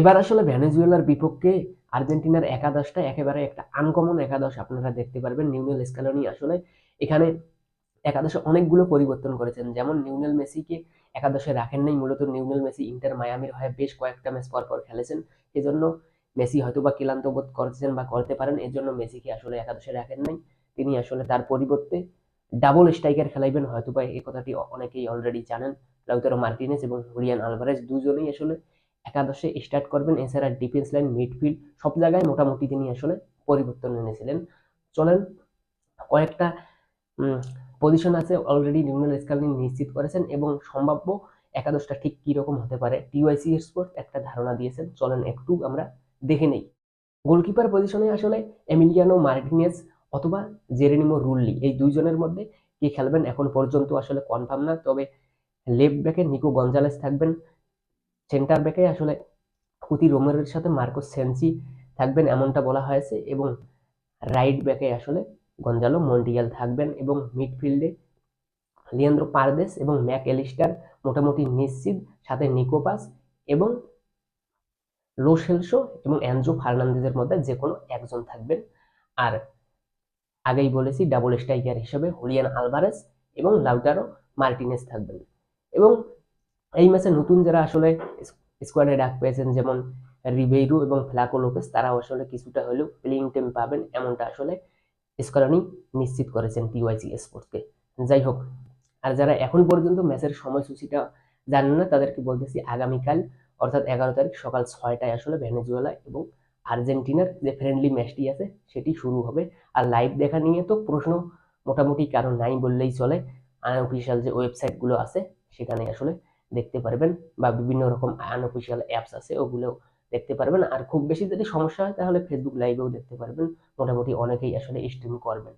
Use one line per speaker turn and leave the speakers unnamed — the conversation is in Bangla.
এবার আসলে ভেনেজুয়েলার বিপক্ষে আর্জেন্টিনার একাদশটা একেবারে একটা আনকমন একাদশ আপনারা দেখতে পারবেন। নিউনেল স্ক্যালোনি আসলে এখানে একাদশে অনেকগুলো পরিবর্তন করেছেন। যেমন নিউনেল মেসিকে একাদশে রাখেন নাই, মূলত নিউনেল মেসি ইন্টার মায়ামির হয়ে বেশ কয়েকটা ম্যাচ পর পর খেলেছেন। এজন্য মেসি হয়তো বা ক্লান্ত বোধ করছেন বা করতে পারেন এর জন্য মেসিকে আসলে একাদশে রাখেন নাই। তিনি আসলে তার পরিবর্তে ডাবল স্ট্রাইকার খেলাইবেন হয়তো বা এই কথাটি অনেকেই অলরেডি জানেন। লাউতারো মার্টিনেস এবং হুলিয়ান আলভারেজ দুজনেই আসলে একাদশে স্টার্ট করবেন এছাড়া ডিফেন্স লাইন মিডফিল্ড সব জায়গায় মোটামুটি তিনি আসলে পরিবর্তন এনেছিলেন। চলেন, কয়েকটা পজিশন আছে অলরেডি নিউনাল স্কালিন নিশ্চিত করেছেন এবং সম্ভাব্য একাদশটা ঠিক কীরকম হতে পারে। টিওয়াইসি স্পোর্ট একটা ধারণা দিয়েছেন। চলেন একটু আমরা দেখে নেই। গোলকিপার পজিশনে আসলে এমিলিয়ানো মার্টিনেস অথবা জেরেনিমো রুল্লি এই দুইজনের মধ্যে কে খেলবেন এখন পর্যন্ত আসলে কনফার্ম না। তবে লেফট ব্যাকে নিকো গঞ্জালেস থাকবেন। সেন্টার ব্যাকে আসলে কুতি রোমেরের সাথে মার্কোস সেন্সি থাকবেন এমনটা বলা হয়েছে এবং রাইট ব্যাকে আসলে গঞ্জালো মন্টিয়াল থাকবেন এবং মিডফিল্ডে লিয়েন্দ্র পারদেস এবং ম্যাক এলিস্টার মোটামুটি নিশ্চিত, সাথে নিকোপাস এবং লোসেলসো এবং অ্যানজো ফার্নান্দেজের মধ্যে যে কোনো একজন থাকবেন। আর আগেই বলেছি, ডাবল স্ট্রাইকার হিসেবে হুলিয়ান আলভারেস এবং লাউটারো মার্টিনেস থাকবেন। এবং এই ম্যাচে নতুন যারা আসলে স্কোয়াডে ডাক পেয়েছেন, যেমন রিবেইরু এবং ফ্লাকো লোপেস তারাও আসলে কিছুটা হলেও প্লেইং টাইম পাবেন, এমনটা আসলে স্কোয়াডনি নিশ্চিত করেছেন টিওয়াইসি স্পোর্টসকে যাই হোক, আর যারা এখন পর্যন্ত ম্যাচের সময়সূচিটা জানেন না, তাদেরকে বলতেছি আগামীকাল, অর্থাৎ এগারো তারিখ সকাল ছয়টায় আসলে ভেনেজুয়েলা এবং আর্জেন্টিনার যে ফ্রেন্ডলি ম্যাচটি আছে, সেটি শুরু হবে। আর লাইভ দেখা নিয়ে তো প্রশ্ন মোটামুটি কারণ নাই বললেই চলে। আনঅফিসিয়াল যে ওয়েবসাইটগুলো আছে, সেখানে আসলে দেখতে পারবেন বা বিভিন্ন রকম আনঅফিসিয়াল অ্যাপস আছে, ওগুলোও দেখতে পারবেন। আর খুব বেশি যদি সমস্যা হয়, তাহলে ফেসবুক লাইভেও দেখতে পারবেন। মোটামুটি অনেকেই আসলে স্ট্রিম করবেন।